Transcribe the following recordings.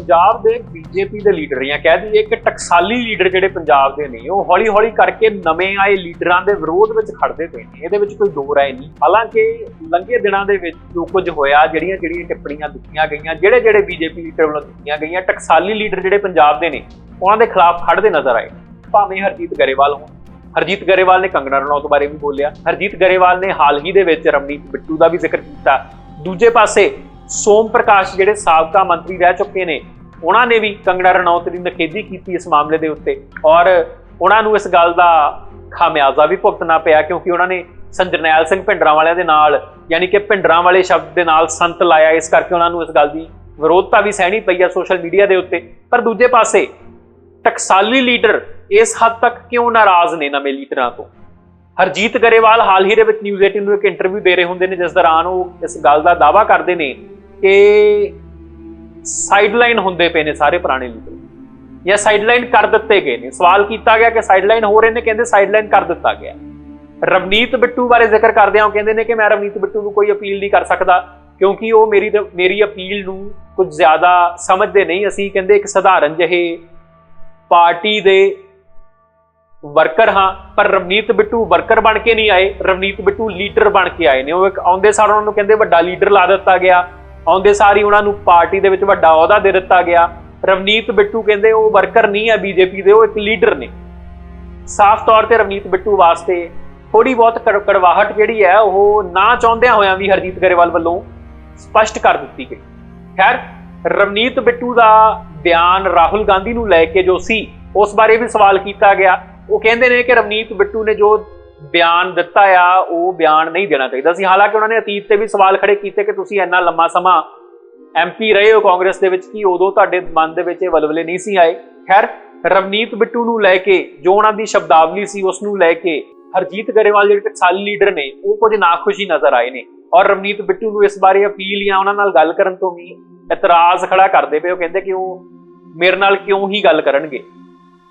ਪੰਜਾਬ ਦੇ ਬੀਜੇਪੀ ਦੇ ਲੀਡਰ ਜਾਂ ਕਹਿ ਦਈਏ ਕਿ ਟਕਸਾਲੀ ਲੀਡਰ ਜਿਹੜੇ ਪੰਜਾਬ ਦੇ ਨੇ, ਉਹ ਹੌਲੀ-ਹੌਲੀ ਕਰਕੇ ਨਵੇਂ ਆਏ ਲੀਡਰਾਂ ਦੇ ਵਿਰੋਧ ਵਿੱਚ ਖੜਦੇ ਪਏ ਨੇ। ਇਹਦੇ ਵਿੱਚ ਕੋਈ ਦੋ ਰਾਏ ਨਹੀਂ। ਹਾਲਾਂਕਿ ਲੰਘੇ ਦਿਨਾਂ ਦੇ ਵਿੱਚ ਜੋ ਕੁਝ ਹੋਇਆ ਜਿਹੜੀਆਂ ਜਿਹੜੀਆਂ ਟਿੱਪਣੀਆਂ ਦਿੱਤੀਆਂ ਗਈਆਂ ਜਿਹੜੇ ਜਿਹੜੇ ਬੀਜੇਪੀ ਲੀਡਰ ਵੱਲੋਂ ਦਿੱਤੀਆਂ ਗਈਆਂ, ਟਕਸਾਲੀ ਲੀਡਰ ਜਿਹੜੇ ਪੰਜਾਬ ਦੇ ਨੇ, ਉਹਨਾਂ ਦੇ ਖਿਲਾਫ ਖੜਦੇ ਨਜ਼ਰ ਆਏ। ਭਾਵੇਂ ਹਰਜੀਤ ਗਰੇਵਾਲ ਹੋਣ। ਹਰਜੀਤ ਗਰੇਵਾਲ ਨੇ ਕੰਗਣਾ ਰਣੌਤ ਬਾਰੇ ਵੀ ਬੋਲਿਆ। ਹਰਜੀਤ ਗਰੇਵਾਲ ਨੇ ਹਾਲ ਹੀ ਦੇ ਵਿੱਚ ਰਮਨੀਤ ਬਿੱਟੂ ਦਾ ਵੀ ਜ਼ਿਕਰ ਕੀਤਾ। ਦੂਜੇ ਪਾਸੇ ਸੋਮ ਪ੍ਰਕਾਸ਼ ਜਿਹੜੇ ਸਾਬਕਾ ਮੰਤਰੀ ਰਹਿ ਚੁੱਕੇ ਨੇ, ਉਹਨਾਂ ਨੇ ਵੀ ਕੰਗਨਾ ਰਣੌਤ ਦੀ ਨਖੇਦੀ ਕੀਤੀ ਇਸ ਮਾਮਲੇ ਦੇ ਉੱਤੇ। ਔਰ ਉਹਨਾਂ ਨੂੰ ਇਸ ਗੱਲ ਦਾ ਖਾਮਿਆਜ਼ਾ ਵੀ ਭੁਗਤਣਾ ਪਿਆ ਕਿਉਂਕਿ ਉਹਨਾਂ ਨੇ ਸੰਜਰਨੈਲ ਸਿੰਘ ਭਿੰਡਰਾਂ ਵਾਲਿਆਂ ਦੇ ਨਾਲ, ਯਾਨੀ ਕਿ ਭਿੰਡਰਾਂ ਵਾਲੇ ਸ਼ਬਦ ਦੇ ਨਾਲ ਸੰਤ ਲਾਇਆ, ਇਸ ਕਰਕੇ ਉਹਨਾਂ ਨੂੰ ਇਸ ਗੱਲ ਦੀ ਵਿਰੋਧਤਾ ਵੀ ਸਹਿਣੀ ਪਈ ਆ ਸੋਸ਼ਲ ਮੀਡੀਆ ਦੇ ਉੱਤੇ। ਪਰ ਦੂਜੇ ਪਾਸੇ, ਟਕਸਾਲੀ ਲੀਡਰ ਇਸ ਹੱਦ ਤੱਕ ਕਿਉਂ ਨਾਰਾਜ਼ ਨੇ ਨਵੇਂ ਲੀਡਰਾਂ ਤੋਂ? ਹਰਜੀਤ ਗਰੇਵਾਲ ਹਾਲ ਹੀ ਦੇ ਵਿੱਚ ਨਿਊਜ਼ 18 ਨੂੰ ਇੱਕ ਇੰਟਰਵਿਊ ਦੇ ਰਹੇ ਹੁੰਦੇ ਨੇ, ਜਿਸ ਦੌਰਾਨ ਉਹ ਇਸ ਗੱਲ ਦਾ ਦਾਅਵਾ ਕਰਦੇ ਨੇ ਕਿ ਸਾਈਡਲਾਈਨ ਹੁੰਦੇ ਪਏ ਨੇ ਸਾਰੇ ਪੁਰਾਣੇ ਲੀਡਰ ਜਾਂ ਸਾਈਡਲਾਈਨ ਕਰ ਦਿੱਤੇ ਗਏ ਨੇ। ਸਵਾਲ ਕੀਤਾ ਗਿਆ ਕਿ ਸਾਈਡਲਾਈਨ ਹੋ ਰਹੇ ਨੇ, ਕਹਿੰਦੇ ਸਾਈਡਲਾਈਨ ਕਰ ਦਿੱਤਾ ਗਿਆ। ਰਵਨੀਤ ਬਿੱਟੂ ਬਾਰੇ ਜ਼ਿਕਰ ਕਰਦੇ ਹਾਂ ਉਹ ਕਹਿੰਦੇ ਨੇ ਕਿ ਮੈਂ ਰਵਨੀਤ ਬਿੱਟੂ ਨੂੰ ਕੋਈ ਅਪੀਲ ਨਹੀਂ ਕਰ ਸਕਦਾ, ਕਿਉਂਕਿ ਉਹ ਮੇਰੀ ਮੇਰੀ ਅਪੀਲ ਨੂੰ ਕੁਝ ਜ਼ਿਆਦਾ ਸਮਝਦੇ ਨਹੀਂ। ਅਸੀਂ ਕਹਿੰਦੇ ਇੱਕ ਸਧਾਰਨ ਜਿਹੇ ਪਾਰਟੀ ਦੇ ਵਰਕਰ ਹਾਂ, ਪਰ ਰਵਨੀਤ ਬਿੱਟੂ ਵਰਕਰ ਬਣ ਕੇ ਨਹੀਂ ਆਏ। ਰਵਨੀਤ ਬਿੱਟੂ ਲੀਡਰ ਬਣ ਕੇ ਆਏ ਨੇ। ਉਹ ਇੱਕ ਆਉਂਦੇ ਸਾਰ ਉਹਨਾਂ ਨੂੰ ਕਹਿੰਦੇ ਵੱਡਾ ਲੀਡਰ ਲਾ ਦਿੱਤਾ ਗਿਆ। ਆਉਂਦੇ ਸਾਰ ਉਹਨਾਂ ਨੂੰ ਪਾਰਟੀ ਦੇ ਵਿੱਚ ਵੱਡਾ ਅਹੁਦਾ ਦੇ ਦਿੱਤਾ ਗਿਆ। ਰਵਨੀਤ ਬਿੱਟੂ ਕਹਿੰਦੇ ਉਹ ਵਰਕਰ ਨਹੀਂ ਆ, ਬੀਜੇਪੀ ਦੇ, ਉਹ ਇੱਕ ਲੀਡਰ ਨੇ। ਸਾਫ਼ ਤੌਰ ਤੇ ਰਵਨੀਤ ਬਿੱਟੂ ਵਾਸਤੇ ਥੋੜੀ ਬਹੁਤ ਕੜ- ਕੜਵਾਹਟ ਜਿਹੜੀ ਹੈ, ਉਹ ਨਾ ਚਾਹੁੰਦਿਆਂ ਹੋਇਆਂ ਵੀ ਹਰਜੀਤ ਗਰੇਵਾਲ ਵੱਲੋਂ ਸਪਸ਼ਟ ਕਰ ਦਿੱਤੀ ਗਈ। ਖੈਰ, ਰਵਨੀਤ ਬਿੱਟੂ ਦਾ ਬਿਆਨ ਰਾਹੁਲ ਗਾਂਧੀ ਨੂੰ ਲੈ ਕੇ ਜੋ ਸੀ, ਉਸ ਬਾਰੇ ਵੀ ਸਵਾਲ ਕੀਤਾ ਗਿਆ। ਉਹ ਕਹਿੰਦੇ ਨੇ ਕਿ ਰਵਨੀਤ ਬਿੱਟੂ ਨੇ ਜੋ ਬਿਆਨ ਦਿੱਤਾ ਆ, ਉਹ ਬਿਆਨ ਨਹੀਂ ਦੇਣਾ ਚਾਹੀਦਾ ਸੀ। ਹਾਲਾਂਕਿ ਉਹਨਾਂ ਨੇ ਅਤੀਤ ਤੇ ਵੀ ਸਵਾਲ ਖੜੇ ਕੀਤੇ ਕਿ ਤੁਸੀਂ ਇੰਨਾ ਲੰਮਾ ਸਮਾਂ ਐਮਪੀ ਰਹੇ ਹੋ ਕਾਂਗਰਸ ਦੇ ਵਿੱਚ ਕੀ ਉਦੋਂ ਤੁਹਾਡੇ ਮਨ ਦੇ ਵਿੱਚ ਇਹ ਵਲਵਲੇ ਨਹੀਂ ਸੀ ਆਏ। ਖੈਰ, ਰਵਨੀਤ ਬਿੱਟੂ ਨੂੰ ਲੈ ਕੇ, ਜੋ ਉਹਨਾਂ ਦੀ ਸ਼ਬਦਾਵਲੀ ਸੀ, ਉਸ ਨੂੰ ਲੈ ਕੇ ਹਰਜੀਤ ਗਰੇਵਾਲ ਜਿਹੜੇ ਟਕਸਾਲੀ ਲੀਡਰ ਨੇ, ਉਹ ਕੁਝ ਨਾਖੁਸ਼ੀ ਨਜ਼ਰ ਆਏ ਨੇ। ਔਰ ਰਵਨੀਤ ਬਿੱਟੂ ਨੂੰ ਇਸ ਬਾਰੇ ਅਪੀਲ ਜਾਂ ਉਹਨਾਂ ਨਾਲ ਗੱਲ ਕਰਨ ਤੋਂ ਵੀ ਇਤਰਾਜ਼ ਖੜਾ ਕਰਦੇ ਪਏ। ਉਹ ਕਹਿੰਦੇ ਕਿ ਉਹ ਮੇਰੇ ਨਾਲ ਕਿਉਂ ਹੀ ਗੱਲ ਕਰਨਗੇ?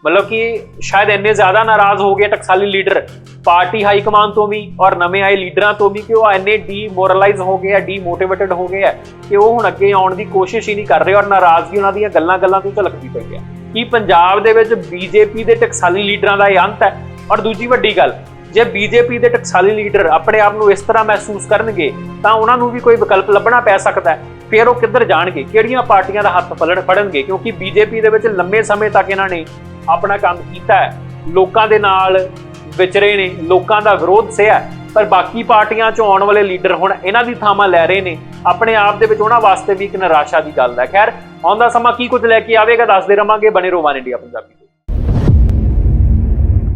ਮਤਲਬ ਕਿ ਸ਼ਾਇਦ ਇੰਨੇ ਜ਼ਿਆਦਾ ਨਾਰਾਜ਼ ਹੋ ਗਏ ਟਕਸਾਲੀ ਲੀਡਰ, ਪਾਰਟੀ ਹਾਈ ਕਮਾਨ ਤੋਂ ਵੀ ਔਰ ਨਵੇਂ ਆਏ ਲੀਡਰਾਂ ਤੋਂ ਵੀ ਕਿ ਉਹ ਇੰਨੇ ਡੀਮੋਰਲਾਈਜ਼ ਹੋ ਗਏ ਆ ਡੀਮੋਟੀਵੇਟਡ ਹੋ ਗਏ ਆ ਕਿ ਉਹ ਹੁਣ ਅੱਗੇ ਆਉਣ ਦੀ ਕੋਸ਼ਿਸ਼ ਹੀ ਨਹੀਂ ਕਰ ਰਹੇ ਔਰ ਨਾਰਾਜ਼ਗੀ ਉਹਨਾਂ ਦੀਆਂ ਗੱਲਾਂ-ਗੱਲਾਂ ਤੋਂ ਝਲਕਦੀ ਪਈ ਹੈ ਕੀ ਪੰਜਾਬ ਦੇ ਵਿੱਚ ਬੀਜੇਪੀ ਦੇ ਟਕਸਾਲੀ ਲੀਡਰਾਂ ਦਾ ਇਹ ਅੰਤ ਹੈ? ਔਰ ਦੂਜੀ ਵੱਡੀ ਗੱਲ, ਜੇ ਬੀਜੇਪੀ ਦੇ ਟਕਸਾਲੀ ਲੀਡਰ ਆਪਣੇ ਆਪ ਨੂੰ ਇਸ ਤਰ੍ਹਾਂ ਮਹਿਸੂਸ ਕਰਨਗੇ, ਤਾਂ ਉਹਨਾਂ ਨੂੰ ਵੀ ਕੋਈ ਵਿਕਲਪ ਲੱਭਣਾ ਪੈ ਸਕਦਾ ਹੈ। ਫਿਰ ਉਹ ਕਿੱਧਰ ਜਾਣਗੇ? ਕਿਹੜੀਆਂ ਪਾਰਟੀਆਂ ਦਾ ਹੱਥ ਫਲਣ ਫੜਨਗੇ? ਕਿਉਂਕਿ ਬੀਜੇਪੀ ਦੇ ਵਿੱਚ ਲੰਮੇ ਸਮੇਂ ਤੱਕ ਇਹਨਾਂ ਨੇ ਆਪਣਾ ਕੰਮ ਕੀਤਾ ਹੈ। ਲੋਕਾਂ ਦੇ ਨਾਲ ਵਿਚਰੇ ਨੇ, ਲੋਕਾਂ ਦਾ ਵਿਰੋਧ ਸਿਆ ਪਰ ਬਾਕੀ ਪਾਰਟੀਆਂ ਚੋਂ ਆਉਣ ਵਾਲੇ ਲੀਡਰ ਹੁਣ ਇਹਨਾਂ ਦੀ ਥਾਵਾਂ ਲੈ ਰਹੇ ਨੇ। ਆਪਣੇ ਆਪ ਦੇ ਵਿੱਚ ਉਹਨਾਂ ਵਾਸਤੇ ਵੀ ਇੱਕ ਨਿਰਾਸ਼ਾ ਦੀ ਗੱਲ ਹੈ। ਖੈਰ ਆਉਂਦਾ ਸਮਾਂ ਕੀ ਕੁਝ ਲੈ ਕੇ ਆਵੇਗਾ, ਦੱਸਦੇ ਰਵਾਂਗੇ। ਬਣੇ ਰੋਵਾਨ ਇੰਡੀਆ ਪੰਜਾਬੀ।